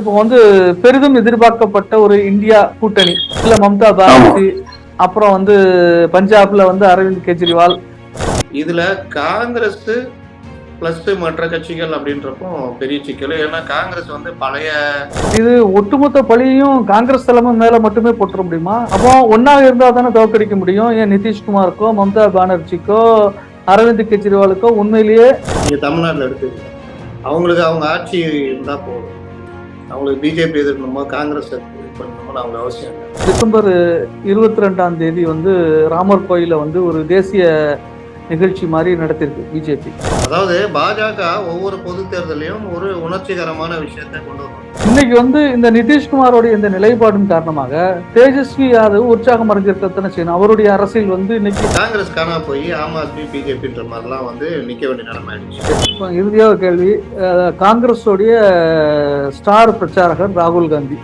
இப்போ வந்து பெரிதும் எதிர்பார்க்கப்பட்ட ஒரு இந்தியா கூட்டணி. இல்ல மம்தா பானர்ஜி அப்புறம் வந்து பஞ்சாப்ல வந்து அரவிந்த் கெஜ்ரிவால். இதுல காங்கிரஸ் பிளஸ் மற்ற கட்சிகள் அப்படின்றப்போ பெரிய சிக்கல். ஏன்னா காங்கிரஸ் வந்து பழைய இது ஒட்டுமொத்த பழியையும் காங்கிரஸ் தலைமை மேல மட்டுமே போட்டுற முடியுமா? அப்போ ஒன்னா இருந்தா தானே தோற்கடிக்க முடியும். ஏன் நிதிஷ்குமாருக்கோ மம்தா பானர்ஜிக்கோ அரவிந்த் கெஜ்ரிவாலுக்கோ உண்மையிலேயே இங்க தமிழ்நாட்டுல எடுத்துக்கங்க. அவங்களுக்கு அவங்க ஆட்சி இருந்தா போதும். அவங்களுக்கு பிஜேபி எதிர்க்கணுமோ? காங்கிரஸ் பண்ணணுமோ அவங்க அவசியம் இல்லை. டிசம்பர் இருபத்தி ரெண்டாம் தேதி வந்து ராமர் கோயிலில் வந்து ஒரு தேசிய நிகழ்ச்சி மாதிரி நடத்திருக்கு பிஜேபி அதாவது பாஜக ஒவ்வொரு பொது தேர்தலையும் ஒரு உணர்ச்சிகரமான விஷயத்தை கொண்டு வரும். இன்னைக்கு வந்து இந்த நிதிஷ்குமாரோடைய இந்த நிலைப்பாடின் காரணமாக தேஜஸ்வி யாதவ் உற்சாகம் அடைஞ்சிருக்கத்தானே செய்யணும். அவருடைய அரசியல் வந்து இன்னைக்கு காங்கிரஸ் காணா போய் ஆம் ஆத்மி பிஜேபின்ற மாதிரிலாம் வந்து நிக்க வேண்டிய நிலைமை ஆயிடுச்சு. இப்ப இறுதியாக கேள்வி காங்கிரஸோடைய ஸ்டார் பிரச்சாரகர் ராகுல் காந்தி.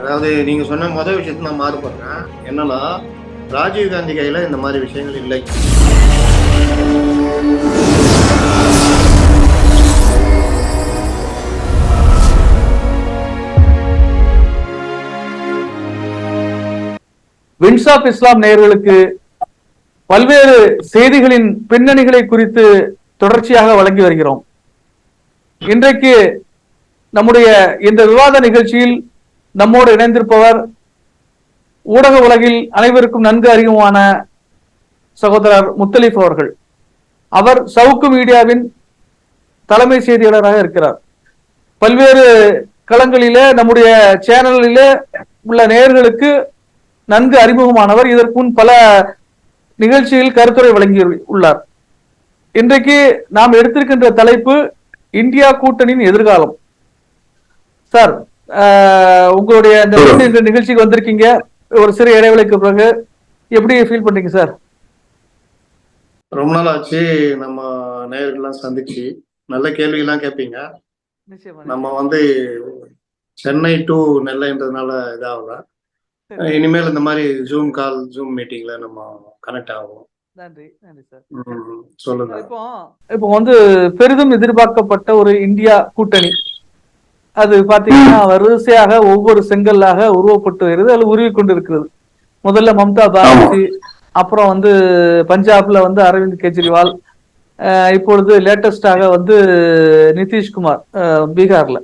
அதாவது நீங்க சொன்ன முதல் விஷயத்தை நான் மாறுபடுறேன். என்னன்னா ராஜீவ் காந்தி கையில இந்த மாதிரி விஷயங்கள் இல்லை. வின்ஸ் ஆஃப் இஸ்லாம் நேயர்களுக்கு பல்வேறு செய்திகளின் பின்னணிகளை குறித்து தொடர்ச்சியாக வழங்கி வருகிறோம். இன்றைக்கு நம்முடைய இந்த விவாத நிகழ்ச்சியில் நம்மோடு இணைந்திருப்பவர் ஊடக உலகில் அனைவருக்கும் நன்கு அறிமுகமான சகோதரர் முத்தலீப் அவர்கள். அவர் சவுக்கு மீடியாவின் தலைமை செய்தியாளராக இருக்கிறார். பல்வேறு களங்களிலே நம்முடைய சேனலிலே உள்ள நேயர்களுக்கு நன்கு அறிமுகமானவர். இதற்கு முன் பல நிகழ்ச்சியில் கருத்துரை வழங்கி உள்ளார். இன்றைக்கு நாம் எடுத்திருக்கின்ற தலைப்பு இந்தியா கூட்டணியின் எதிர்காலம். சார் உங்களுடைய இந்த நிகழ்ச்சிக்கு வந்திருக்கீங்க. ஒரு சிறு இடைவேளைக்கு பிறகு எப்படி ஃபீல் பண்றீங்க சார்? ரொம்ப நாள் ஆச்சு நம்ம நேயர்கள்லாம் சந்திச்சு. நல்ல கேள்வியெல்லாம் கேட்பீங்க நம்ம வந்து சென்னை டு நெல்லைன்றதுனால இதாகல. இனிமேல் இந்த மாதிரி ஜூம் கால் ஜூம் மீட்டிங்ல நம்ம கனெக்ட் ஆகும் நன்றி நன்றி சார் ம், சொல்லுங்க. இப்போ இப்போ வந்து பெரிதும் எதிர்பார்க்கப்பட்ட ஒரு இந்தியா கூட்டணி. அது பாத்தீங்கன்னா வரிசையாக ஒவ்வொரு செங்கல்லாக உருவப்பட்டு வருது. அது உருவி கொண்டு இருக்கிறது முதல்ல மம்தா பானர்ஜி அப்புறம் வந்து பஞ்சாப்ல வந்து அரவிந்த் கெஜ்ரிவால் இப்பொழுது லேட்டஸ்டாக வந்து நிதிஷ்குமார் பீகார்ல.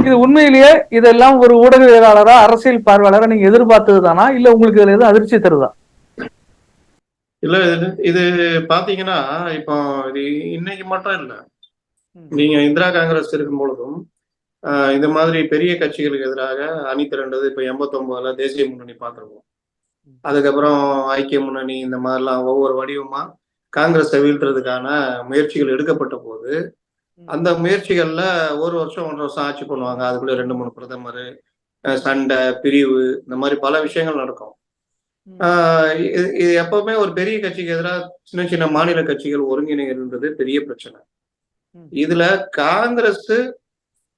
இது உண்மையிலேயே இதெல்லாம் ஒரு ஊடகவியலாளரா அரசியல் பார்வையாளரா நீங்க எதிர்பார்த்தது தானா? இல்ல உங்களுக்கு இதுல எதுவும் அதிர்ச்சி தருதா? இல்ல இது பாத்தீங்கன்னா இப்போ இது இன்னைக்கு மட்டும் இல்ல. நீங்க இந்திரா காங்கிரஸ் இருக்கும் பொழுதும் ஆஹ் இந்த மாதிரி பெரிய கட்சிகளுக்கு எதிராக அணி திரண்டது இப்ப எண்பத்தொன்பதுல தேசிய முன்னணி பார்த்திருக்கோம். அதுக்கப்புறம் ஐக்கிய முன்னணி இந்த மாதிரிலாம் ஒவ்வொரு வடிவமா காங்கிரஸை வீழ்த்துறதுக்கான முயற்சிகள் எடுக்கப்பட்ட போது அந்த முயற்சிகள்ல ஒரு வருஷம் ஒன்றரை வருஷம் ஆட்சி பண்ணுவாங்க. அதுக்குள்ள ரெண்டு மூணு பிரதமர் சண்டை பிரிவு இந்த மாதிரி பல விஷயங்கள் நடக்கும். இது எப்பவுமே ஒரு பெரிய கட்சிக்கு எதிராக சின்ன சின்ன மாநில கட்சிகள் ஒருங்கிணைகிறது பெரிய பிரச்சனை. இதுல காங்கிரஸ்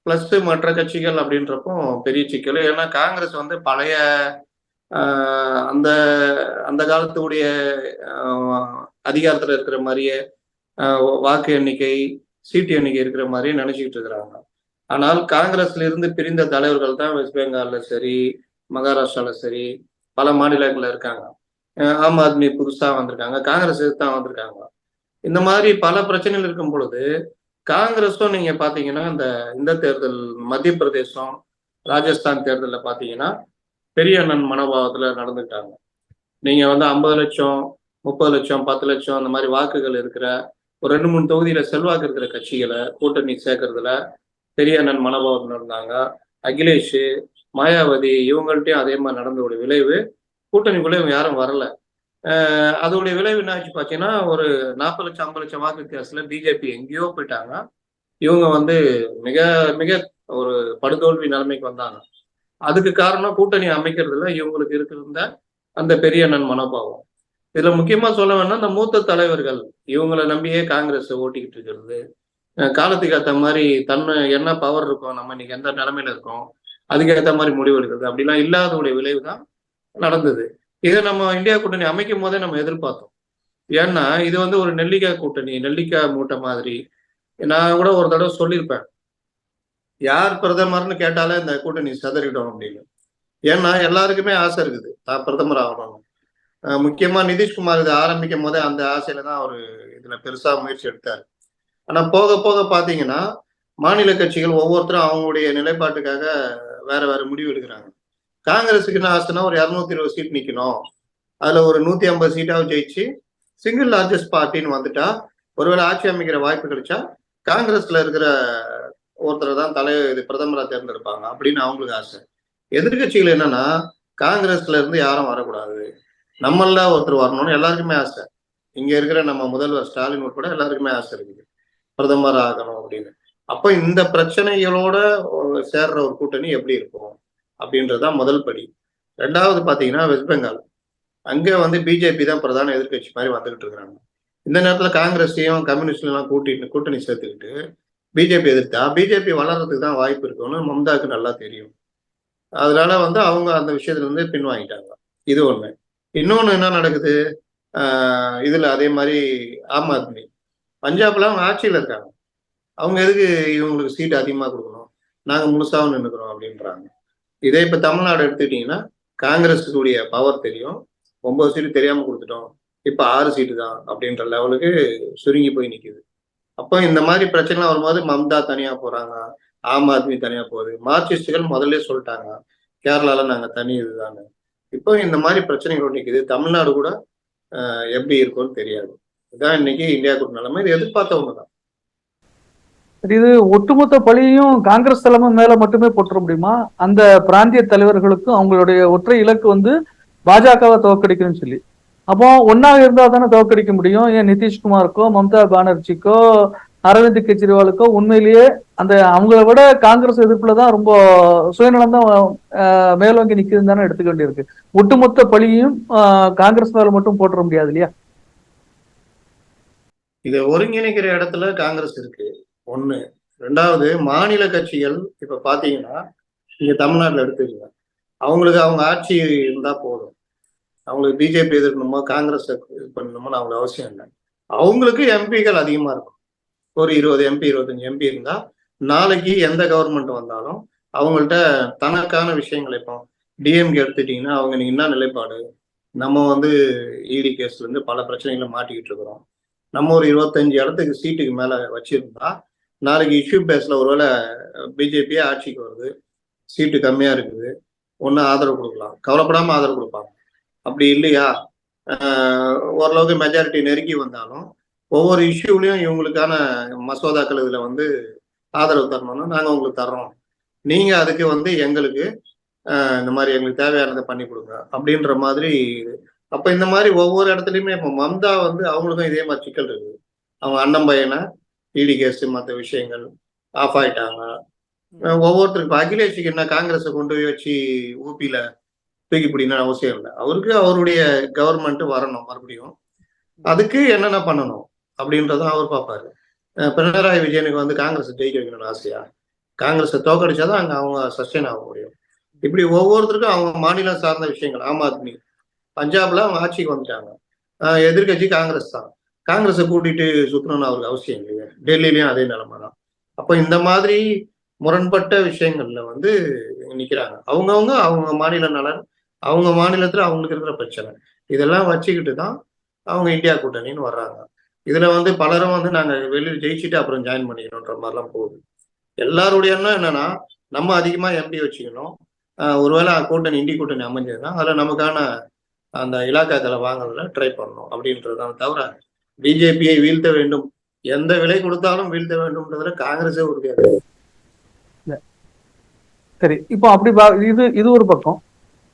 பிளஸ் மற்ற கட்சிகள் அப்படின்றப்போ பெரிய சிக்கல். ஏன்னா காங்கிரஸ் வந்து பழைய அந்த அந்த காலத்துடைய அதிகாரத்துல இருக்கிற மாதிரியே ஆஹ் வாக்கு எண்ணிக்கை சீட்டு எண்ணிக்கை இருக்கிற மாதிரியே நினைச்சுக்கிட்டு இருக்கிறாங்க. ஆனால் காங்கிரஸ்ல இருந்து பிரிந்த தலைவர்கள் தான் வெஸ்ட் பெங்கால்ல சரி மகாராஷ்டிரால சரி பல மாநிலங்கள்ல இருக்காங்க. ஆம் ஆத்மி புதுசா வந்திருக்காங்க காங்கிரஸ் தான் வந்திருக்காங்க. இந்த மாதிரி பல பிரச்சனைகள் இருக்கும் பொழுது காங்கிரஸும் நீங்க பாத்தீங்கன்னா இந்த இந்த தேர்தல் மத்திய பிரதேசம் ராஜஸ்தான் தேர்தலில் பாத்தீங்கன்னா பெரிய அண்ணன் மனோபாவத்துல நடந்துட்டாங்க. நீங்க வந்து ஐம்பது லட்சம் முப்பது லட்சம் பத்து லட்சம் அந்த மாதிரி வாக்குகள் இருக்கிற ஒரு ரெண்டு மூணு தொகுதியில செல்வாக்கு இருக்கிற கட்சிகளை கூட்டணி சேர்க்கறதுல பெரிய அண்ணன் மனோபாவத்தில் இருந்தாங்க அகிலேஷ் மாயாவதி இவங்கள்ட்டையும் அதே மாதிரி நடந்தோடைய விளைவு. கூட்டணிக்குள்ளே இவங்க யாரும் வரல. அதோடைய விளைவு என்ன ஆச்சு பார்த்தீங்கன்னா ஒரு நாற்பது லட்சம் ஐம்பது லட்சம் வாக்கு வித்தியாசத்துல பிஜேபி எங்கேயோ போயிட்டாங்க. இவங்க வந்து மிக மிக ஒரு படுதோல்வி நிலைமைக்கு வந்தாங்க. அதுக்கு காரணம் கூட்டணி அமைக்கிறதுல இவங்களுக்கு இருக்கிற அந்த பெரிய அண்ணன் மனோபாவம் இதுல முக்கியமா சொல்ல வேணா இந்த மூத்த தலைவர்கள் இவங்களை நம்பியே காங்கிரஸ் ஓட்டிக்கிட்டு இருக்கிறது. காலத்துக்கு ஏற்ற மாதிரி தன்னை என்ன பவர் இருக்கும் நம்ம இன்னைக்கு எந்த நிலைமையில இருக்கோம் அதுக்கு ஏற்ற மாதிரி முடிவு எடுக்கிறது. அப்படிலாம் இல்லாதவுடைய விளைவு தான் நடந்தது. இதை நம்ம இந்தியா கூட்டணி அமைக்கும் போதே நம்ம எதிர்பார்த்தோம். ஏன்னா இது வந்து ஒரு நெல்லிக்காய் கூட்டணி நெல்லிக்காய் மூட்டை மாதிரி. நான் கூட ஒரு தடவை சொல்லியிருப்பேன். யார் பிரதமர்னு கேட்டாலே இந்த கூட்டணி சதறிடும் அப்படின்னு. ஏன்னா எல்லாருக்குமே ஆசை இருக்குது. தான் பிரதமர் ஆகணும் முக்கியமா நிதிஷ்குமார் இதை ஆரம்பிக்கும் போதே அந்த ஆசையில தான் அவர் இதுல பெருசா முயற்சி எடுத்தார். ஆனா போக போக பாத்தீங்கன்னா மாநில கட்சிகள் ஒவ்வொருத்தரும் அவங்களுடைய நிலைப்பாட்டுக்காக வேற வேற முடிவு எடுக்கிறாங்க. காங்கிரஸுக்கு என்ன ஆசைன்னா ஒரு இரநூத்தி இருபது சீட் நிக்கணும். அதுல ஒரு நூத்தி ஐம்பது சீட்டாவது ஜெயிச்சு சிங்கிள் லார்ஜஸ்ட் பார்ட்டின்னு வந்துட்டா ஒருவேளை ஆட்சி அமைக்கிற வாய்ப்பு கிடைச்சா காங்கிரஸ்ல இருக்கிற ஒருத்தர் தான் தலை இது பிரதமராக தேர்ந்தெடுப்பாங்க அப்படின்னு அவங்களுக்கு ஆசை. எதிர்கட்சிகள் என்னன்னா காங்கிரஸ்ல இருந்து யாரும் வரக்கூடாது. நம்மள ஒருத்தர் வரணும்னு எல்லாருக்குமே ஆசை. இங்க இருக்கிற நம்ம முதல்வர் ஸ்டாலின் உட்பட எல்லாருக்குமே ஆசை இருக்குது. பிரதமர் ஆகணும் அப்படின்னு. அப்ப இந்த பிரச்சனைகளோட சேர்ற ஒரு கூட்டணி எப்படி இருக்கும்? அப்படின்றதுதான் முதல் படி. ரெண்டாவது பாத்தீங்கன்னா வெஸ்ட் பெங்கால். அங்க வந்து பிஜேபி தான் பிரதான எதிர்க்கட்சி மாதிரி வந்துகிட்டு இருக்கிறாங்க. இந்த நேரத்துல காங்கிரஸையும் கம்யூனிஸ்ட்லாம் கூட்டிட்டு கூட்டணி சேர்த்துக்கிட்டு பிஜேபி எதிர்த்தா பிஜேபி வளர்றதுக்கு தான் வாய்ப்பு இருக்குன்னு மம்தாக்கு நல்லா தெரியும். அதனால வந்து அவங்க அந்த விஷயத்துல இருந்து பின்வாங்கிட்டாங்க. இது ஒண்ணு. இன்னொன்னு என்ன நடக்குது? ஆஹ் இதுல அதே மாதிரி ஆம் ஆத்மி. பஞ்சாப்ல அவங்க ஆட்சியில இருக்காங்க. அவங்க எதுக்கு இவங்களுக்கு சீட் அதிகமா கொடுக்கணும்? நாங்க முழுசாவும் நின்னுக்கிறோம் அப்படின்றாங்க. இதே இப்ப தமிழ்நாடு எடுத்துக்கிட்டீங்கன்னா காங்கிரஸுடைய பவர் தெரியும். ஒன்பது சீட்டு தெரியாம கொடுத்துட்டோம். இப்ப ஆறு சீட்டு தான் அப்படின்ற லெவலுக்கு சுருங்கி போய் நிக்குது. அப்போ இந்த மாதிரி பிரச்சனைலாம் வரும்போது மம்தா தனியா போறாங்க ஆம் ஆத்மி தனியா போகுது. மார்க்சிஸ்டுகள் முதல்ல சொல்லிட்டாங்க கேரளால நாங்க தனி இதுதானே இப்போ இந்த மாதிரி பிரச்சனைகள் நிக்குது தமிழ்நாடு கூட ஆஹ் எப்படி இருக்கும்னு தெரியாது. இதுதான் இன்னைக்கு இந்தியாவுக்கு நிலைமை. இது எதிர்பார்த்தவங்க தான். இது ஒட்டுமொத்த பழியையும் காங்கிரஸ் தலைமை மேல மட்டுமே போட்டுற முடியுமா? அந்த பிராந்திய தலைவர்களுக்கும் அவங்களுடைய ஒற்றை இலக்கு வந்து பாஜகவை துவக்கடிக்கணும்னு சொல்லி. அப்போ ஒன்னாக இருந்தா தானே தோக்கடிக்க முடியும்? ஏன் நிதிஷ்குமாருக்கோ மம்தா பானர்ஜிக்கோ அரவிந்த் கெஜ்ரிவாலுக்கோ உண்மையிலேயே அந்த அவங்கள விட காங்கிரஸ் எதிர்ப்புல தான் ரொம்ப சுயநலம் தான் மேலோங்கி நிக்குதுன்னு தானே எடுத்துக்க வேண்டியிருக்கு. ஒட்டுமொத்த பழியையும் காங்கிரஸ் மேல மட்டும் போட்டுற முடியாது இல்லையா? இதை ஒருங்கிணைக்கிற இடத்துல காங்கிரஸ் இருக்கு. ஒண்ணு. ரெண்டாவது மாநில கட்சிகள் இப்ப பாத்தீங்கன்னா இங்க தமிழ்நாட்டுல எடுத்துக்கோங்க. அவங்களுக்கு அவங்க ஆட்சி இருந்தா போதும். அவங்களுக்கு பிஜேபி எதிர்க்கணுமோ காங்கிரஸ் இது பண்ணணுமோன்னு அவங்களுக்கு அவசியம் இல்லை. அவங்களுக்கு எம்பிகள் அதிகமா இருக்கும். ஒரு இருபது எம்பி இருபத்தஞ்சு எம்பி இருந்தா நாளைக்கு எந்த கவர்மெண்ட் வந்தாலும் அவங்கள்ட்ட தனக்கான விஷயங்கள் இப்போ டிஎம்கே எடுத்துட்டீங்கன்னா அவங்க நீங்க என்ன நிலைப்பாடு? நம்ம வந்து இடி கேஸ்ல இருந்து பல பிரச்சனைகளை மாட்டிக்கிட்டு இருக்கிறோம். நம்ம ஒரு இருபத்தஞ்சு இடத்துக்கு சீட்டுக்கு மேல வச்சிருந்தா நாளைக்கு இஷ்யூ பேஸ்ல ஒருவேளை பிஜேபியே ஆட்சிக்கு வருது சீட்டு கம்மியா இருக்குது ஒன்று ஆதரவு கொடுக்கலாம். கவலைப்படாம ஆதரவு கொடுப்பாங்க. அப்படி இல்லையா? ஓரளவுக்கு மெஜாரிட்டி நெருங்கி வந்தாலும் ஒவ்வொரு இஷ்யூலையும் இவங்களுக்கான மசோதாக்கள் இதுல வந்து ஆதரவு தரணும்னா நாங்க உங்களுக்கு தர்றோம். நீங்க அதுக்கு வந்து எங்களுக்கு இந்த மாதிரி எங்களுக்கு தேவையானதை பண்ணி கொடுங்க அப்படின்ற மாதிரி. அப்ப இந்த மாதிரி ஒவ்வொரு இடத்துலயுமே இப்ப மம்தா வந்து அவங்களுக்கும் இதே மாதிரி சிக்கல் இருக்குது அவங்க அண்ணன் பையனை இடி கேஸ் மற்ற விஷயங்கள் ஆஃப் ஆயிட்டாங்க. அஹ் ஒவ்வொருத்தருக்கு அகிலேஷுக்கு என்ன காங்கிரஸை கொண்டு போய் வச்சு ஊபியில தூக்கி பிடினா அவசியம் இல்லை. அவருக்கு அவருடைய கவர்மெண்ட் வரணும் மறுபடியும். அதுக்கு என்னென்ன பண்ணணும் அப்படின்றதும் அவர் பார்ப்பாரு. பினராயி விஜயனுக்கு வந்து காங்கிரஸ் ஜெயிக்க வைக்கணும்னு ஆசையா? காங்கிரஸை தோக்கடிச்சாதான் அங்க அவங்க சஸ்டெயின் ஆக முடியும். இப்படி ஒவ்வொருத்தருக்கும் அவங்க மாநிலம் சார்ந்த விஷயங்கள் ஆம் ஆத்மி பஞ்சாப்ல அவங்க ஆட்சிக்கு வந்துட்டாங்க. எதிர்கட்சி எதிர்க்கட்சி காங்கிரஸ் தான். காங்கிரஸை கூட்டிட்டு சுத்தணும்னு அவருக்கு அவசியம் இல்லைங்க டெல்லியிலயும் அதே நிலைமை தான். அப்போ இந்த மாதிரி முரண்பட்ட விஷயங்கள்ல வந்து நிக்கிறாங்க. அவங்கவுங்க அவங்க மாநில நலன் அவங்க மாநிலத்தில் அவங்களுக்கு இருக்கிற பிரச்சனை. இதெல்லாம் வச்சுக்கிட்டு தான் அவங்க இந்தியா கூட்டணின்னு வர்றாங்க. இதுல வந்து பலரும் வந்து நாங்க வெளியில் ஜெயிச்சுட்டு அப்புறம் ஜாயின் பண்ணிக்கணுன்ற மாதிரிலாம் போகுது. எல்லாருடைய எண்ணம் என்னன்னா நம்ம அதிகமா எம்பி வச்சுக்கணும். ஒருவேளை கூட்டணி இந்தி கூட்டணி அமைஞ்சதுன்னா அதுல நமக்கான அந்த இலாக்காக்களை வாங்குறதுல ட்ரை பண்ணணும் அப்படின்றதான் தவிர பிஜேபியை வீழ்த்த வேண்டும். எந்த விலை கொடுத்தாலும் வீழ்த்த வேண்டும்ன்றதுல காங்கிரஸே உறுதியாக சரி இப்போ அப்படி இது இது ஒரு பக்கம்.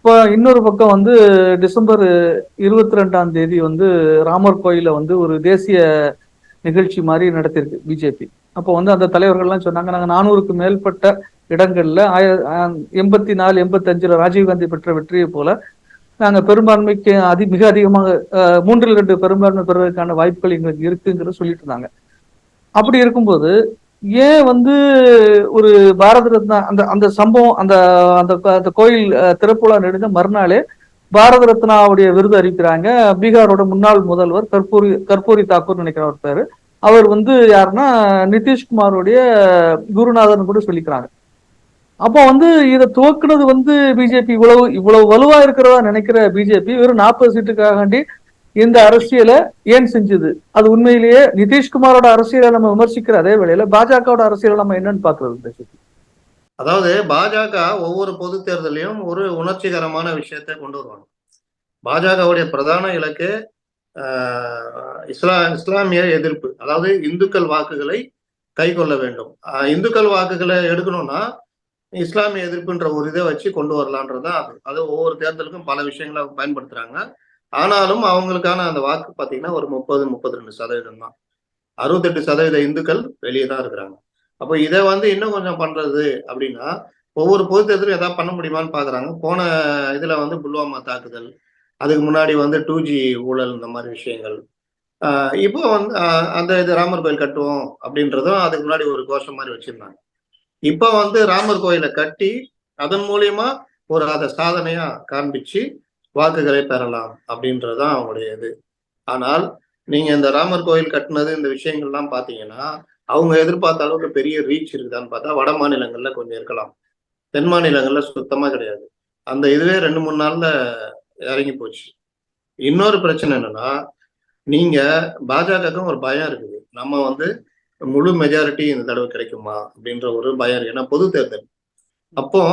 இப்போ இன்னொரு பக்கம் வந்து டிசம்பர் இருபத்தி ரெண்டாம் தேதி வந்து ராமர் கோயில வந்து ஒரு தேசிய நிகழ்ச்சி மாதிரி நடத்தியிருக்கு பிஜேபி. அப்போ வந்து அந்த தலைவர்கள்லாம் சொன்னாங்க நாங்கள் நானூறுக்கு மேற்பட்ட இடங்கள்ல ஆய எண்பத்தி நாலு எண்பத்தஞ்சில் ராஜீவ்காந்தி பெற்ற வெற்றியை போல நாங்கள் பெரும்பான்மைக்கு அதி மிக அதிகமாக மூன்றில் ரெண்டு பெரும்பான்மை பெறுவதற்கான வாய்ப்புகள் எங்களுக்கு இருக்குங்கிற சொல்லிட்டு இருந்தாங்க. அப்படி இருக்கும்போது ஏன் வந்து ஒரு பாரத ரத்னா அந்த அந்த சம்பவம் அந்த அந்த அந்த கோயில் திறப்புலா நெடுஞ்ச மறுநாளே பாரத ரத்னாவுடைய விருது அறிவிக்கிறாங்க பீகாரோட முன்னாள் முதல்வர் கற்பூரி கற்பூரி தாக்கூர் நினைக்கிற ஒரு பேரு. அவர் வந்து யாருன்னா நிதிஷ்குமாருடைய குருநாதன் கூட சொல்லிக்கிறாங்க. அப்போ வந்து இதை துவக்குனது வந்து பிஜேபி இவ்வளவு இவ்வளவு வலுவா இருக்கிறதா நினைக்கிற பிஜேபி வெறும் நாற்பது சீட்டுக்காக வேண்டி இந்த அரசியலை ஏன் செஞ்சது? அது உண்மையிலேயே நிதிஷ்குமாரோட அரசியலை நம்ம விமர்சிக்கிற அதே வேளையில பாஜகவோட அரசியலை நம்ம என்னன்னு பாக்குறது அதாவது பாஜக ஒவ்வொரு பொது தேர்தலையும் ஒரு உணர்ச்சிகரமான விஷயத்தை கொண்டு வருவாங்க. பாஜகவுடைய பிரதான இலக்கு ஆஹ், இஸ்லா இஸ்லாமிய எதிர்ப்பு அதாவது இந்துக்கள் வாக்குகளை கை கொள்ள வேண்டும். ஆஹ், இந்துக்கள் வாக்குகளை எடுக்கணும்னா இஸ்லாமிய எதிர்ப்புன்ற ஒரு இதை வச்சு கொண்டு வரலான்றது தான் அது. அது ஒவ்வொரு தேர்தலுக்கும் பல விஷயங்களை பயன்படுத்துறாங்க. ஆனாலும் அவங்களுக்கான அந்த வாக்கு பார்த்தீங்கன்னா ஒரு முப்பது முப்பத்தி ரெண்டு சதவீதம் தான். அறுபத்தெட்டு சதவீத இந்துக்கள் வெளியே தான் இருக்கிறாங்க. அப்போ இதை வந்து இன்னும் கொஞ்சம் பண்றது அப்படின்னா ஒவ்வொரு பொது தேர்தலும் ஏதாவது பண்ண முடியுமான்னு பாக்குறாங்க. போன இதுல வந்து புல்வாமா தாக்குதல் அதுக்கு முன்னாடி வந்து டூ ஜி ஊழல் இந்த மாதிரி விஷயங்கள். இப்போ வந்து அந்த இது ராமர் கோயில் கட்டுவோம் அப்படின்றதும் அதுக்கு முன்னாடி ஒரு கோஷம் மாதிரி வச்சிருந்தாங்க. இப்போ வந்து ராமர் கோயிலை கட்டி அதன் மூலியமா ஒரு அதை சாதனையா காண்பிச்சு வாக்குகளை பெறலாம் அப்படின்றதுதான் அவங்களுடைய இது. ஆனால் நீங்க இந்த ராமர் கோயில் கட்டினது இந்த விஷயங்கள்லாம் பாத்தீங்கன்னா அவங்க எதிர்பார்த்த அளவுக்கு பெரிய ரீச் இருக்குதான்னு பார்த்தா வட மாநிலங்கள்ல கொஞ்சம் இருக்கலாம். தென் மாநிலங்கள்ல சுத்தமா கிடையாது. அந்த இதுவே ரெண்டு மூணு நாள்ல இறங்கி போச்சு. இன்னொரு பிரச்சனை என்னன்னா நீங்க பாஜகவுக்கும் ஒரு பயம் இருக்குது. நம்ம வந்து முழு மெஜாரிட்டி இந்த தடவை கிடைக்குமா அப்படின்ற ஒரு பயம் இருக்கு. ஏன்னா பொது தேர்தல். அப்போ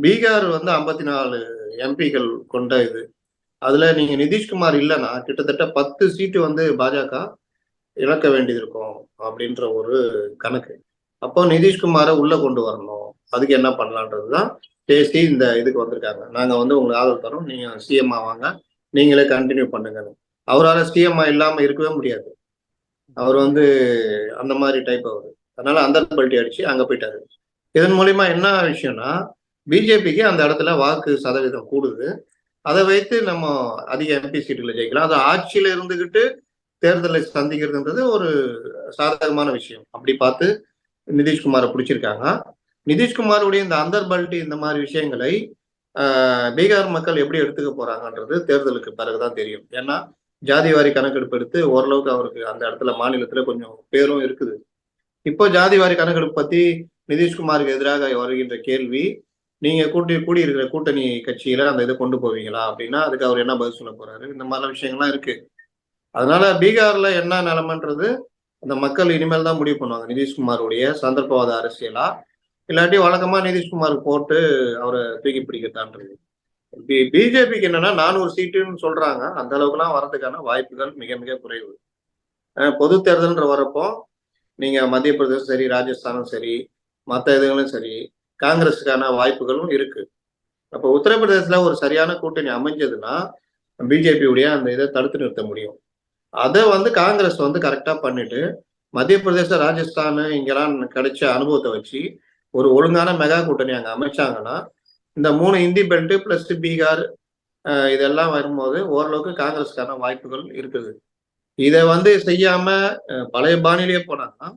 பீகார் வந்து ஐம்பத்தி நாலு எம்பிக்கள் கொண்ட இது. அதுல நீங்க நிதிஷ்குமார் இல்லைன்னா கிட்டத்தட்ட பத்து சீட்டு வந்து பாஜக இழக்க வேண்டியது இருக்கும் அப்படின்ற ஒரு கணக்கு. அப்போ நிதிஷ்குமாரை உள்ள கொண்டு வரணும். அதுக்கு என்ன பண்ணலான்றதுதான் பேசி இந்த இதுக்கு வந்திருக்காங்க. நாங்க வந்து உங்களுக்கு ஆதரவு தரோம். நீங்க சிஎம் ஆவாங்க நீங்களே கண்டினியூ பண்ணுங்கன்னு. அவரால் சிஎம்மா இல்லாம இருக்கவே முடியாது. அவர் வந்து அந்த மாதிரி டைப் அவர். அதனால அந்த பல்ட்டி அடிச்சு அங்க போயிட்டாரு. இதன் மூலியமா என்ன விஷயம்னா பிஜேபிக்கு அந்த இடத்துல வாக்கு சதவீதம் கூடுது. அதை வைத்து நம்ம அதிக எம்பி சீட்டுகளை ஜெயிக்கலாம். அது ஆட்சியில இருந்துகிட்டு தேர்தலை சந்திக்கிறதுன்றது ஒரு சாதகமான விஷயம். அப்படி பார்த்து நிதிஷ்குமாரை பிடிச்சிருக்காங்க. நிதிஷ்குமாருடைய இந்த அந்தர்பல்ட்டி இந்த மாதிரி விஷயங்களை பீகார் மக்கள் எப்படி எடுத்துக்க போறாங்கன்றது தேர்தலுக்கு பிறகுதான் தெரியும். ஏன்னா ஜாதிவாரி கணக்கெடுப்பு எடுத்து ஓரளவுக்கு அவருக்கு அந்த இடத்துல மாநிலத்துல கொஞ்சம் பேரும் இருக்குது. இப்போ ஜாதிவாரி கணக்கெடுப்பு பத்தி நிதிஷ்குமாருக்கு எதிராக வருகின்ற கேள்வி நீங்க கூட்டி கூடி இருக்கிற கூட்டணி கட்சியில அந்த இதை கொண்டு போவீங்களா? அப்படின்னா அதுக்கு அவர் என்ன பதில் சொல்ல போறாரு? இந்த மாதிரி விஷயங்கள்லாம் இருக்கு. அதனால பீகார்ல என்ன நிலைமைன்றது அந்த மக்கள் இனிமேல் தான் முடிவு பண்ணுவாங்க. நிதிஷ்குமாருடைய சந்தர்ப்பவாத அரசியலா? இல்லாட்டி வழக்கமா நிதிஷ்குமார் போட்டு அவரை தூக்கி பிடிக்கத்தான்றது. பி- பிஜேபிக்கு என்னன்னா நானூறு சீட்டுன்னு சொல்றாங்க. அந்த அளவுக்குலாம் வரதுக்கான வாய்ப்புகள் மிக மிக குறைவு. பொது தேர்தல்ன்ற வரப்போ நீங்க மத்திய பிரதேசம் சரி ராஜஸ்தானும் சரி மற்ற இதுகளும் சரி காங்கிரஸுக்கான வாய்ப்புகளும் இருக்கு. அப்போ உத்தரப்பிரதேசத்துல ஒரு சரியான கூட்டணி அமைஞ்சதுன்னா பிஜேபியுடைய அந்த இதை தடுத்து நிறுத்த முடியும். அதை வந்து காங்கிரஸ் வந்து கரெக்டா பண்ணிட்டு மத்திய பிரதேச ராஜஸ்தான் இங்கெல்லாம் கிடைச்ச அனுபவத்தை வச்சு ஒரு ஒழுங்கான மெகா கூட்டணி அங்கே அமைச்சாங்கன்னா இந்த மூணு இந்தி பெல்ட் பிளஸ் பீகார் இதெல்லாம் வரும்போது ஓரளவுக்கு காங்கிரஸுக்கான வாய்ப்புகள் இருக்குது. இதை வந்து செய்யாம பழைய பாணியிலேயே போனாங்கன்னா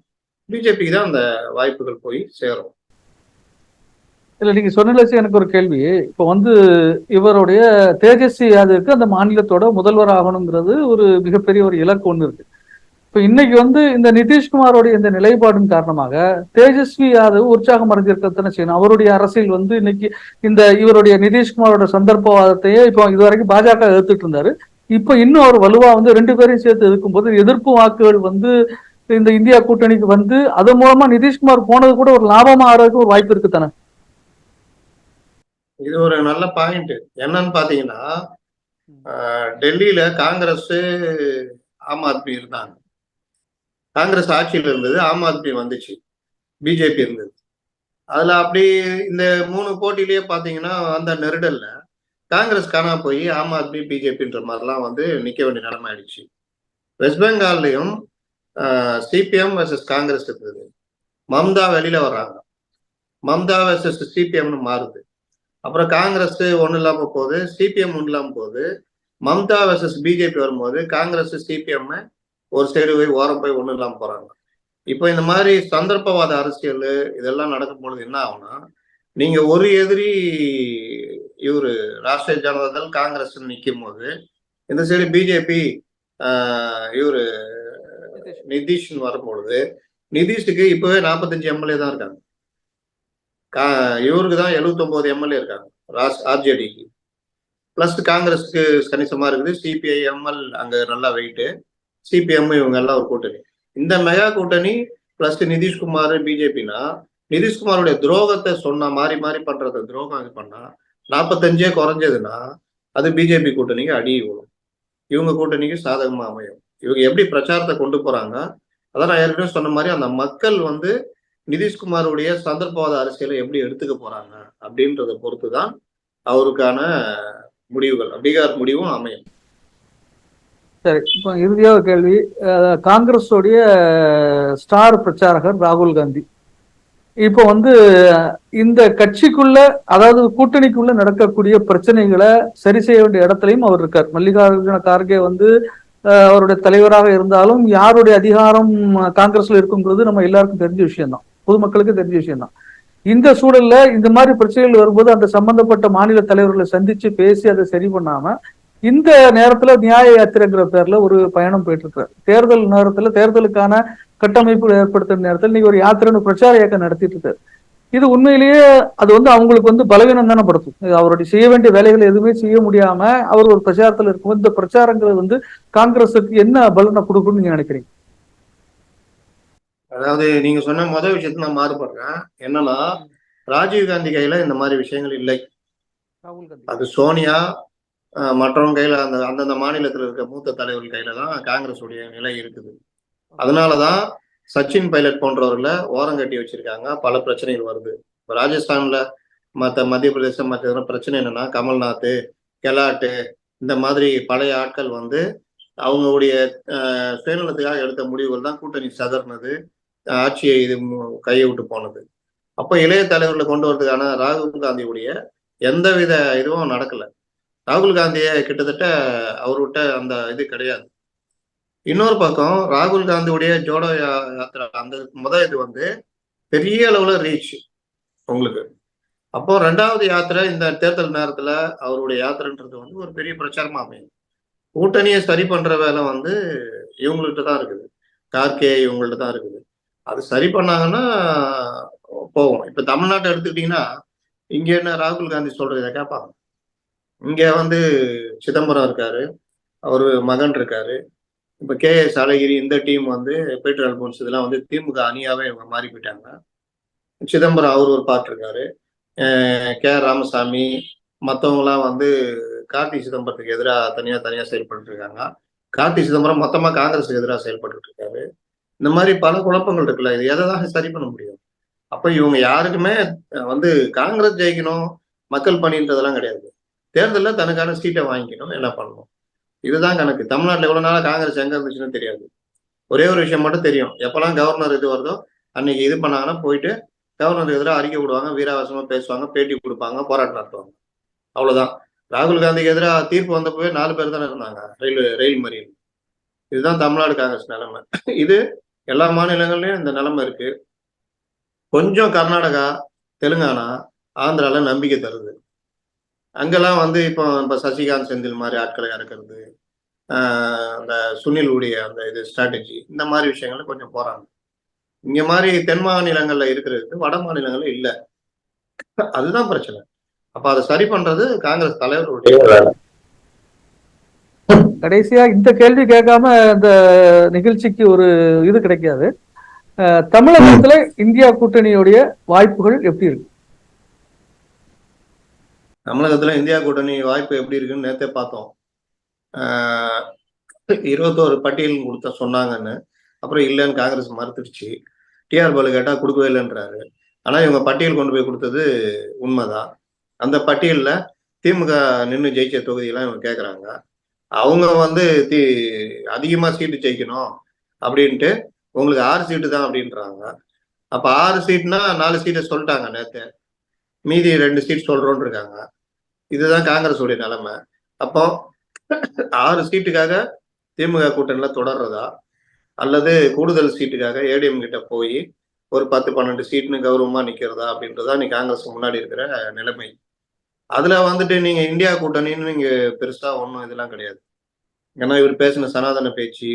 பிஜேபிக்கு தான் அந்த வாய்ப்புகள் போய் சேரும். இல்ல நீங்க சொன்னதுல எனக்கு ஒரு கேள்வி. இப்போ வந்து இவருடைய தேஜஸ்வி யாதவுக்கு அந்த மாநிலத்தோட முதல்வர் ஆகணுங்கிறது ஒரு மிகப்பெரிய ஒரு இலக்கு ஒண்ணு இருக்கு. இப்போ இன்னைக்கு வந்து இந்த நிதிஷ்குமாரோடைய இந்த நிலைப்பாடின் காரணமாக தேஜஸ்வி யாதவ் உற்சாகம் அடைஞ்சிருக்கத்தானே செய்யணும். அவருடைய அரசியல் வந்து இன்னைக்கு இந்த இவருடைய நிதிஷ்குமாரோட சந்தர்ப்பவாதத்தையே இப்போ இதுவரைக்கும் பாஜக எதிர்த்துட்டு இருந்தாரு. இப்போ இன்னும் அவர் வலுவா வந்து ரெண்டு பேரையும் சேர்த்து எதிர்க்கும்போது எதிர்ப்பு வாக்குகள் வந்து இந்த இந்தியா கூட்டணிக்கு வந்து அதன் மூலமா நிதிஷ்குமார் போனது கூட ஒரு லாபமா ஆகிறதுக்கு ஒரு வாய்ப்பு இருக்கு தானே. இது ஒரு நல்ல பாயிண்ட் என்னன்னு பாத்தீங்கன்னா டெல்லியில காங்கிரஸ் ஆம் ஆத்மி இருந்தாங்க. காங்கிரஸ் ஆட்சியில் இருந்தது ஆம் ஆத்மி வந்துச்சு பிஜேபி இருந்தது. அதுல அப்படி இந்த மூணு போட்டியிலேயே பாத்தீங்கன்னா அந்த நெருடல்ல காங்கிரஸ் காணா போய் ஆம் ஆத்மி பிஜேபின்ற மாதிரிலாம் வந்து நிக்க வேண்டிய நிலைமை ஆயிடுச்சு. வெஸ்ட் பெங்கால்லையும் சிபிஎம் வர்சஸ் காங்கிரஸ் இருந்தது மம்தா வெளியில வர்றாங்க. மம்தா வர்சஸ் சிபிஎம்னு மாறுது. அப்புறம் காங்கிரஸ் ஒன்றும் இல்லாம போகுது சிபிஎம் ஒன்றும் இல்லாம போகுது. மம்தா வர்சஸ் பிஜேபி வரும்போது காங்கிரஸ் சிபிஎம் ஒரு சைடு போய் ஓரம் போய் ஒன்றும் இல்லாம போறாங்க. இப்போ இந்த மாதிரி சந்தர்ப்பவாத அரசியல் இதெல்லாம் நடக்கும் பொழுது என்ன ஆகும்னா நீங்க ஒரு எதிரி இவரு ராஷ்டிரிய ஜனதா தள் காங்கிரஸ் நிற்கும் போது இந்த சைடு பிஜேபி இவரு நிதிஷ். நிதிஷ்னு வரும்பொழுது நிதிஷுக்கு இப்பவே நாற்பத்தஞ்சு எம்எல்ஏ தான் இருக்காங்க. இவருக்கு தான் 79 எம்எல்ஏ இருக்காங்க. ராஸ் ஆர்ஜேடிக்கு பிளஸ் காங்கிரஸுக்கு கணிசமா இருக்குது. சிபிஐ எம்எல் அங்க நல்லா வெயிட்டு சிபிஎம் இவங்க எல்லாம் ஒரு கூட்டணி. இந்த மெகா கூட்டணி பிளஸ் நிதிஷ்குமார் பிஜேபினா நிதிஷ்குமாருடைய துரோகத்தை சொன்னா மாறி மாறி பண்றத துரோகம் இது பண்ணா நாற்பத்தஞ்சே குறைஞ்சதுன்னா அது பிஜேபி கூட்டணிக்கு அடி விழும். இவங்க கூட்டணிக்கு சாதகமாக அமையும். இவங்க எப்படி பிரச்சாரத்தை கொண்டு போறாங்க அதான் நான் ஏற்கனவே சொன்ன மாதிரி அந்த மக்கள் வந்து நிதிஷ்குமாருடைய சந்தர்ப்பவாத அரசியலை எப்படி எடுத்துக்க போறாங்க அப்படின்றத பொறுத்து தான் அவருக்கான முடிவுகள் பீகார் முடிவும் அமையும். சரி இப்போ இறுதியாக கேள்வி காங்கிரஸோடைய ஸ்டார் பிரச்சாரகர் ராகுல் காந்தி. இப்போ வந்து இந்த கட்சிக்குள்ள அதாவது கூட்டணிக்குள்ள நடக்கக்கூடிய பிரச்சனைகளை சரி செய்ய வேண்டிய இடத்துலையும் அவர் இருக்கார். மல்லிகார்ஜுன கார்கே வந்து அவருடைய தலைவராக இருந்தாலும் யாருடைய அதிகாரம் காங்கிரஸ்ல இருக்குங்கிறது நம்ம எல்லாருக்கும் தெரிஞ்ச விஷயம்தான். பொதுமக்களுக்கு தெரிஞ்ச விஷயம்தான். இந்த சூழல்ல இந்த மாதிரி பிரச்சனைகள் வரும்போது அந்த சம்பந்தப்பட்ட மாநில தலைவர்களை சந்திச்சு பேசி அதை சரி பண்ணாம இந்த நேரத்துல நியாய யாத்திரைங்கிற பேர்ல ஒரு பயணம் போயிட்டு இருக்காரு தேர்தல் நேரத்துல தேர்தலுக்கான கட்டமைப்பு ஏற்படுத்துற நேரத்தில் நீங்க ஒரு யாத்திரைன்னு பிரச்சார இயக்கம் நடத்திட்டு இருக்காரு இது உண்மையிலேயே அது வந்து அவங்களுக்கு வந்து பலவீனம் தானே படுத்தும். அவருடைய செய்ய வேண்டிய வேலைகள் எதுவுமே செய்ய முடியாம அவர் ஒரு பிரச்சாரத்துல இருக்கும் இந்த பிரச்சாரங்கள் வந்து காங்கிரஸுக்கு என்ன பலனை கொடுக்கும்னு நீங்க நினைக்கிறீங்க? அதாவது நீங்க சொன்ன முதல் விஷயத்த நான் மாறுபடுறேன். என்னன்னா ராஜீவ் காந்தி கையில இந்த மாதிரி விஷயங்கள் இல்லை. அது சோனியா மற்றவங்க கையில அந்த அந்தந்த மாநிலத்தில் இருக்க மூத்த தலைவர்கள் கையில தான் காங்கிரஸ் உடைய நிலை இருக்குது. அதனாலதான் சச்சின் பைலட் போன்றவர்களை ஓரம் கட்டி வச்சிருக்காங்க. பல பிரச்சனைகள் வருது. இப்ப ராஜஸ்தான்ல மற்ற மத்திய பிரதேசம் மற்ற பிரச்சனை என்னன்னா கமல்நாத் கெலாட்டு இந்த மாதிரி பழைய ஆட்கள் வந்து அவங்களுடைய சுயநலத்துக்காக எடுத்த முடிவுகள் தான் கூட்டணி சதர்னது. ஆட்சியை இது கையை விட்டு போனது. அப்போ இளைய தலைவர்களை கொண்டு வரதுக்கான ராகுல் காந்தியுடைய எந்தவித இதுவும் நடக்கல. ராகுல் காந்தியை கிட்டத்தட்ட அவர்கிட்ட அந்த இது கிடையாது. இன்னொரு பக்கம் ராகுல் காந்தியுடைய ஜோடோ யாத்திரா யாத்திரை அந்த முத இது வந்து பெரிய அளவுல ரீச் உங்களுக்கு. அப்போ ரெண்டாவது யாத்திரை இந்த தேர்தல் நேரத்துல அவருடைய யாத்திரைன்றது வந்து ஒரு பெரிய பிரச்சாரமா அமையும். கூட்டணியை சரி பண்ற வேலை வந்து இவங்கள்ட்ட தான் இருக்குது. கார்கே இவங்கள்ட்ட தான் இருக்குது. அது சரி பண்ணாங்கன்னா போவோம். இப்ப தமிழ்நாட்டை எடுத்துக்கிட்டீங்கன்னா இங்க என்ன ராகுல் காந்தி சொல்றதை கேட்பாங்க இங்க வந்து சிதம்பரம் இருக்காரு. அவரு மகன் இருக்காரு. இப்ப கே எஸ் அழகிரி இந்த டீம் வந்து பீட்டர் அல்போன்ஸ் இதெல்லாம் வந்து திமுக அணியாவே இவங்க மாறி போயிட்டாங்க. சிதம்பரம் அவர் ஒரு பாட்டு இருக்காரு. கே ஆர் ராமசாமி மற்றவங்கலாம் வந்து கார்த்தி சிதம்பரத்துக்கு எதிராக தனியாக தனியாக செயல்பட்டு இருக்காங்க. கார்த்தி சிதம்பரம் மொத்தமாக காங்கிரஸுக்கு எதிராக செயல்பட்டு இருக்காரு. இந்த மாதிரி பல குழப்பங்கள் இருக்குல்ல இது எதை தான் சரி பண்ண முடியும்? அப்ப இவங்க யாருக்குமே வந்து காங்கிரஸ் ஜெயிக்கணும் மக்கள் பணின்றதெல்லாம் கிடையாது. தேர்தலில் தனக்கான சீட்டை வாங்கிக்கணும் என்ன பண்ணணும்? இதுதான் கணக்கு. தமிழ்நாட்டில் எவ்வளோ நாளாக காங்கிரஸ் எங்கே இருந்துச்சுன்னு தெரியாது. ஒரே ஒரு விஷயம் மட்டும் தெரியும். எப்பெல்லாம் கவர்னர் இது வருதோ அன்னைக்கு இது பண்ணாங்கன்னா போயிட்டு கவர்னருக்கு எதிராக அறிக்கை விடுவாங்க வீராவாசமாக பேசுவாங்க பேட்டி கொடுப்பாங்க போராட்டம் நடத்துவாங்க. அவ்வளோதான் ராகுல் காந்திக்கு எதிராக தீர்ப்பு வந்தப்பவே நாலு பேர் தானே இருந்தாங்க ரயில் ரயில் மறியல். இதுதான் தமிழ்நாடு காங்கிரஸ் நிலைமை. இது எல்லா மாநிலங்கள்லயும் இந்த நிலைமை இருக்கு. கொஞ்சம் கர்நாடகா தெலுங்கானா ஆந்திரால நம்பிக்கை தருது. அங்கெல்லாம் வந்து இப்போ இப்போ சசிகாந்த் செந்தில் மாதிரி ஆட்களை இறக்குறது ஆஹ் அந்த சுனிலுடைய அந்த இது ஸ்ட்ராட்டஜி இந்த மாதிரி விஷயங்கள்ல கொஞ்சம் போறாங்க. இங்க மாதிரி தென் மாநிலங்கள்ல இருக்கிறது வட மாநிலங்கள்ல இல்ல. அதுதான் பிரச்சனை. அப்ப அதை சரி பண்றது காங்கிரஸ் தலைவருடைய வேலை கடைசியா இந்த கேள்வி கேட்காம இந்த நிகழ்ச்சிக்கு ஒரு இது கிடைக்காது. தமிழகத்துல இந்தியா கூட்டணியுடைய வாய்ப்புகள் எப்படி இருக்கு? தமிழகத்துல இந்தியா கூட்டணி வாய்ப்பு எப்படி இருக்குன்னு நேத்தே பார்த்தோம். ஆஹ் இருபத்தோரு பட்டியல் கொடுத்த சொன்னாங்கன்னு அப்புறம் இல்லைன்னு காங்கிரஸ் மறுத்துடுச்சு. டிஆர் பாலு கேட்டா கொடுக்கவே இல்லைன்றாரு. ஆனா இவங்க பட்டியல் கொண்டு போய் கொடுத்தது உண்மைதான். அந்த பட்டியல்ல திமுக நின்று ஜெயிச்ச தொகுதியெல்லாம் இவங்க கேட்குறாங்க அவங்க வந்து தி அதிகமா சீட்டு ஜெயிக்கணும் அப்படின்ட்டு உங்களுக்கு ஆறு சீட்டு தான் அப்படின்றாங்க. அப்ப ஆறு சீட்னா நாலு சீட்டை சொல்லிட்டாங்க நேற்று மீதி ரெண்டு சீட் சொல்றோன்னு இருக்காங்க. இதுதான் காங்கிரஸ் உடைய நிலைமை. அப்போ ஆறு சீட்டுக்காக திமுக கூட்டணியில தொடர்றதா? அல்லது கூடுதல் சீட்டுக்காக ஏடிஎம் கிட்ட போய் ஒரு பத்து பன்னெண்டு சீட்னு கௌரவமா நிக்கிறதா அப்படின்றதா நீ காங்கிரஸ் முன்னாடி இருக்கிற நிலைமை. அதுல வந்துட்டு நீங்க இந்தியா கூட்டணின்னு நீங்க பெருசா ஒன்றும் இதெல்லாம் கிடையாது. ஏன்னா இவர் பேசின சனாதன பேச்சு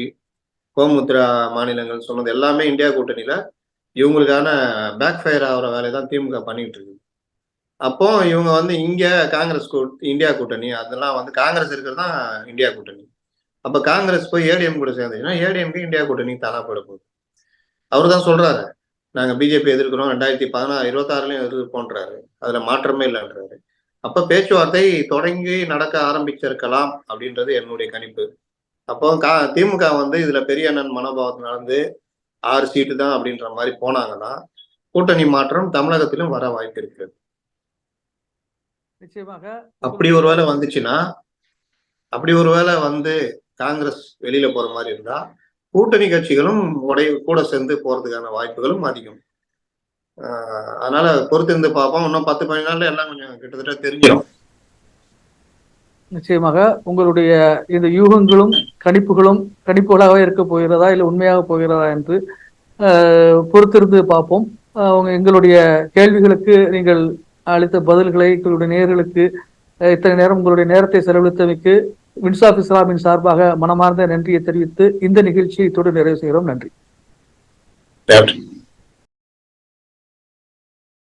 கோமுத்ரா மாநிலங்கள் சொன்னது எல்லாமே இந்தியா கூட்டணியில இவங்களுக்கான பேக் ஃபயர் ஆகிற வேலையை தான் திமுக பண்ணிட்டு இருக்கு அப்போ இவங்க வந்து இங்க காங்கிரஸ் இந்தியா கூட்டணி அதெல்லாம் வந்து காங்கிரஸ் இருக்கிறது தான் இந்தியா கூட்டணி. அப்ப காங்கிரஸ் போய் ஏடிஎம் கூட சேர்ந்துச்சுன்னா ஏடிஎம்க்கு இந்தியா கூட்டணி தானா போகுது. அவர் தான் சொல்றாரு நாங்க பிஜேபி எதிர்க்கிறோம் ரெண்டாயிரத்தி பதினாறு இருபத்தாறுலயும் எதிர்ப்போன்றாரு அதுல மாற்றமே இல்லைன்றாரு. அப்ப பேச்சுவார்த்தை தொடங்கி நடக்க ஆரம்பிச்சிருக்கலாம் அப்படின்றது என்னுடைய கணிப்பு. அப்போ கா திமுக வந்து இதுல பெரிய அண்ணன் மனோபாவத்தில் நடந்து ஆறு சீட்டு தான் அப்படின்ற மாதிரி போனாங்கன்னா கூட்டணி மாற்றம் தமிழகத்திலும் வர வாய்ப்பு இருக்கு நிச்சயமாக. அப்படி ஒரு வேளை வந்துச்சுன்னா அப்படி ஒரு வேளை வந்து காங்கிரஸ் வெளியில போற மாதிரி இருந்தா கூட்டணி கட்சிகளும் உடைய கூட சேர்ந்து போறதுக்கான வாய்ப்புகளும் அதிகம். அதனால பொறுத்திருந்து பார்ப்போம். இன்னும் பத்து பதினஞ்சு நாள்ல எல்லாம் கொஞ்சம் கிட்டத்தட்ட தெரிஞ்சிடும் நிச்சயமாக உங்களுடைய இந்த யூகங்களும் கணிப்புகளும் கணிப்புகளாகவே இருக்க போகிறதா இல்லை உண்மையாக போகிறதா என்று பொறுத்திருந்து பார்ப்போம். எங்களுடைய கேள்விகளுக்கு நீங்கள் அளித்த பதில்களை எங்களுடைய நேயர்களுக்கு அஹ், இத்தனை நேரம் உங்களுடைய நேரத்தை செலவழித்தமைக்கு வின்சாப் இஸ்லாமின் சார்பாக மனமார்ந்த நன்றியை தெரிவித்து இந்த நிகழ்ச்சியை இத்தோடு நிறைவு செய்கிறோம். நன்றி.